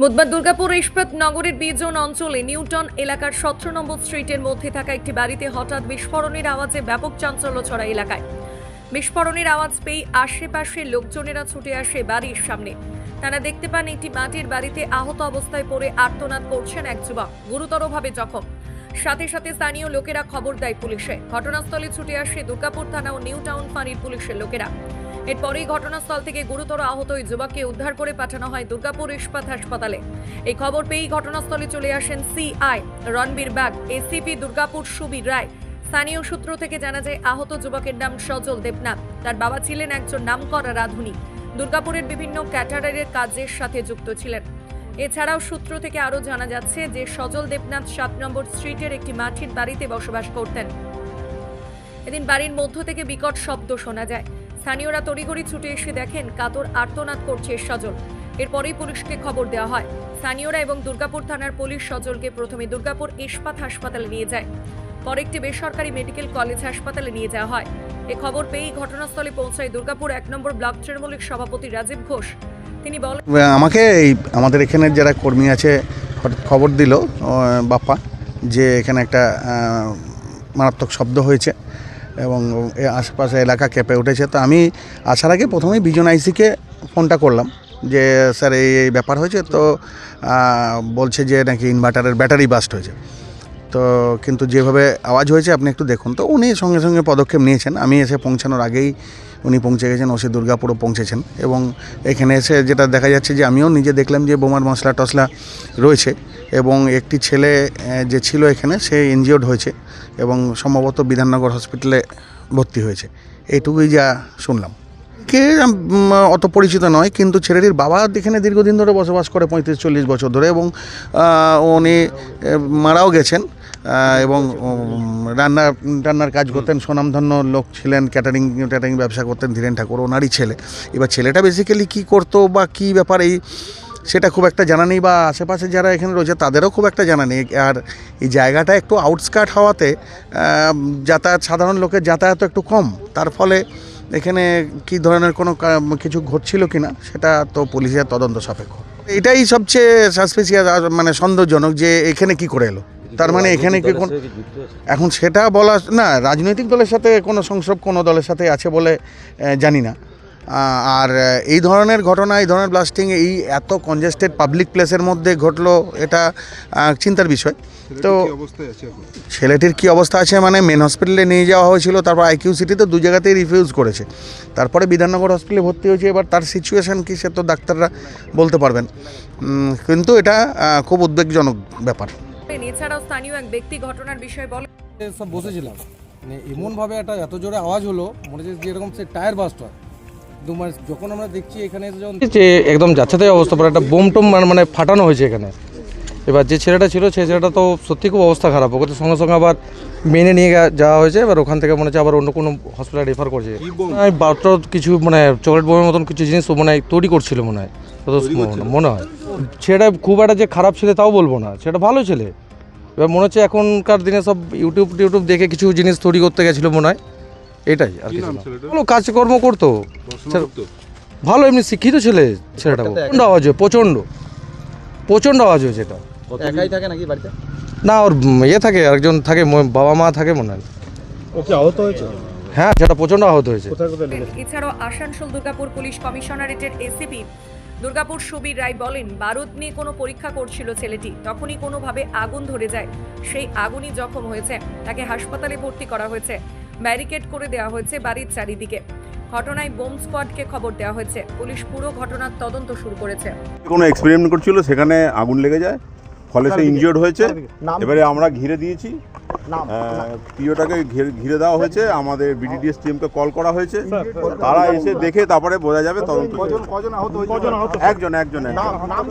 বুধবার দুর্গাপুর ইস্পাত নগরের বিজন অঞ্চলে নিউটন এলাকার সতেরো নম্বর স্ট্রিটের মধ্যে থাকা একটি বাড়িতে হঠাৎ বিস্ফোরণের আওয়াজে ব্যাপক চাঞ্চল্য ছড়া এলাকায়। বিস্ফোরণের আওয়াজ পেয়ে আশেপাশের লোকজনেরা ছুটে আসে বাড়ির সামনে। তারা দেখতে পান একটি মাটির বাড়িতে আহত অবস্থায় পড়ে আর্তনাদ করছেন এক যুবক, গুরুতরভাবে জখম। সাথে সাথে স্থানীয় লোকেরা খবর দেয় পুলিশে। ঘটনাস্থলে ছুটে আসে দুর্গাপুর থানা ও নিউ টাউন ফাঁড়ির পুলিশের লোকেরা। এরপরেই ঘটনাস্থল থেকে গুরুতর আহত ওই যুবককে উদ্ধার করে পাঠানো হয় দুর্গাপুর ইস্পাত হাসপাতালে। এই খবর পেয়েই ঘটনাস্থলে চলে আসেন সিআই রণবীর বাগ, এসিপি দুর্গাপুর সুবীর রায়। স্থানীয় সূত্র থেকে জানা যায়, আহত যুবকের নাম সজল দেবনাথ। তার বাবা ছিলেন একজন নামকরা রাঁধুনি। দুর্গাপুরের বিভিন্ন ক্যাটারারের কাজের সাথে যুক্ত ছিলেন। এছাড়াও সূত্র থেকে আরও জানা যাচ্ছে যে, সজল দেবনাথ সাত নম্বর স্ট্রিটের একটি মাটির বাড়িতে বসবাস করতেন। এদিন বাড়ির মধ্য থেকে বিকট শব্দ শোনা যায়। স্থানীয়রা তড়িঘড়ি ছুটে এসে দেখেন কাতর আর্তনাদ করছে সজল। এরপরেই পুলিশকে খবর দেওয়া হয়। স্থানীয়রা এবং দুর্গাপুর থানার পুলিশ সজলকে প্রথমে দুর্গাপুর ইস্পাত হাসপাতালে নিয়ে যায়। পরে একটি বেসরকারি মেডিকেল কলেজ হাসপাতালে নিয়ে যাওয়া হয়। এ খবর পেয়েই ঘটনাস্থলে পৌঁছায় দুর্গাপুর এক নম্বর ব্লক তৃণমূলের সভাপতি রাজীব ঘোষ। তিনি বলেন আমাকে এই আমাদের এখানে যারা কর্মী আছে খবর দিল বাপ্পা, যে এখানে একটা মারাত্মক শব্দ হয়েছে। এবং এ আশেপাশে এলাকা কেঁপে উঠেছে। তো আমি আসার আগে প্রথমেই বিজন আইসিকে ফোনটা করলাম যে, স্যার, এই ব্যাপার হয়েছে? তো বলছে যে, নাকি ইনভার্টারের ব্যাটারি বাস্ট হয়েছে। তো কিন্তু যেভাবে আওয়াজ হয়েছে, আপনি একটু দেখুন। তো উনি সঙ্গে সঙ্গে পদক্ষেপ নিয়েছেন। আমি এসে পৌঁছানোর আগেই উনি পৌঁছে গেছেন, ওসি দুর্গাপুরও পৌঁছেছেন। এবং এখানে এসে যেটা দেখা যাচ্ছে যে, আমিও নিজে দেখলাম যে, বোমার মশলা টশলা রয়েছে এবং একটি ছেলে যে ছিল এখানে, সে ইনজিওর্ড হয়েছে এবং সম্ভবত বিধাননগর হসপিটালে ভর্তি হয়েছে। এইটুকুই যা শুনলাম। কে অত পরিচিত নয়, কিন্তু ছেলেটির বাবা এখানে দীর্ঘদিন ধরে বসবাস করে, পঁয়ত্রিশ চল্লিশ বছর ধরে এবং উনি মারাও গেছেন। এবং রান্না রান্নার কাজ করতেন স্বনামধন্য লোক ছিলেন ক্যাটারিং ক্যাটারিং ব্যবসা করতেন ধীরেন ঠাকুর ওনারই ছেলে। এবার ছেলেটা বেসিক্যালি কী করতো বা কী ব্যাপার এই সেটা খুব একটা জানা নেই বা আশেপাশে যারা এখানে রয়েছে তাদেরও খুব একটা জানা নেই। আর এই জায়গাটা একটু আউটস্কার্ট হওয়াতে যাতায়াত সাধারণ লোকের যাতায়াত একটু কম। তার ফলে এখানে কি ধরনের কোনো কিছু ঘটছিল কি না সেটা তো পুলিশের তদন্ত সাপেক্ষ। এটাই সবচেয়ে সাসপিসিয়াস মানে সন্দেহজনক যে এখানে কি করে এলো। তার মানে এখানে কি কোন এখন সেটা বলা না রাজনৈতিক দলের সাথে কোনো সংসব কোনো দলের সাথে আছে বলে জানি না। আর এই ধরনের ঘটনা এই ধরনের ব্লাস্টিং এই এত কনজেস্টেড পাবলিক প্লেসের মধ্যে ঘটলো এটা চিন্তার বিষয়। তো ছেলেটির কি অবস্থা আছে মানে মেন হসপিটালে নিয়ে যাওয়া হয়েছিল তারপর আইকিউ সিটিতে দু জায়গাতেই রিফিউজ করেছে। তারপরে বিধাননগর হসপিটালে ভর্তি হয়েছে এবার তার সিচুয়েশান কি সে তো ডাক্তাররা বলতে পারবেন। কিন্তু এটা খুব উদ্বেগজনক ব্যাপার। এছাড়াও স্থানীয় এক ব্যক্তি ঘটনার বিষয়ে বলেন সব বসেছিলাম। মানে এমনভাবে একটা এত জোরে আওয়াজ হলো মনে হচ্ছে যেরকম সে টায়ার বাস্ট হয়। মানে যখন আমরা দেখছি এখানে এসে যখন যে একদম যাচ্ছে তাই অবস্থা পরে একটা বোম টোম মানে- মানে ফাটানো হয়েছে এখানে। এবার যে ছেলেটা ছিল সেই ছেলেটা তো সত্যি খুব অবস্থা খারাপ। ওকে তো সঙ্গে সঙ্গে আবার মেনে নিয়ে যাওয়া হয়েছে। এবার ওখান থেকে মনে হচ্ছে আবার অন্য কোনো হসপিটালে রেফার করছে। এই বারোটা কিছু মানে চকলেট বোমের মতন কিছু জিনিস ও মনে হয় তৈরি করছিল মনে হয়। মনে হয়। সেটা খুব একটা যে খারাপ ছেলে তাও বলব না। সেটা ভালো ছেলে। এবার মনে হচ্ছে এখনকার দিনে সব ইউটিউব টিউটিউব দেখে কিছু জিনিস তৈরি করতে গেছিল মনে হয়। এটাই আর কিছু না। ভালো কাজকর্ম করতো। ভালো এমনি শিক্ষিত ছেলে ছেলেটা। প্রচণ্ড আওয়াজ হয় প্রচণ্ড। প্রচণ্ড আওয়াজ একাই থাকে নাকি বাড়িতে? না ওর ইয়ে থাকে একজন থাকে বাবা মা থাকে মনে হয়। ও আহত হয়েছে? হ্যাঁ সেটা প্রচণ্ড আহত হয়েছে। এছাড়াও আসানসোল দুর্গাপুর পুলিশ কমিশনারেটের এসিপি দুর্গাপুর সুবীর রায় বলেন বারুদ নিয়ে কোনো পরীক্ষা করছিল ছেলেটি তখনই কোনোভাবে আগুন ধরে যায়। সেই আগুনই জখম হয়েছে তাকে হাসপাতালে ভর্তি করা হয়েছে। ব্যারিকেড করে দেওয়া হয়েছে বাড়ির চারিদিকে। ঘটনায় বোম স্কোয়াডকে খবর দেওয়া হয়েছে। পুলিশ পুরো ঘটনার তদন্ত শুরু করেছে। কোনো এক্সপেরিমেন্ট করছিল সেখানে আগুন লেগে যায় ফলে সে ইনজিওর্ড হয়েছে? এবারে আমরা ঘিরে দিয়েছি। পিওটাকে ঘিরে দেওয়া হয়েছে আমাদের বিডিডিএস টিমকে কল করা হয়েছে। তারা এসে দেখে তারপরে বোঝা যাবে তদন্ত কজন কজন আহত হয়েছে? কজন আহত? একজন একজন একজন। নাম।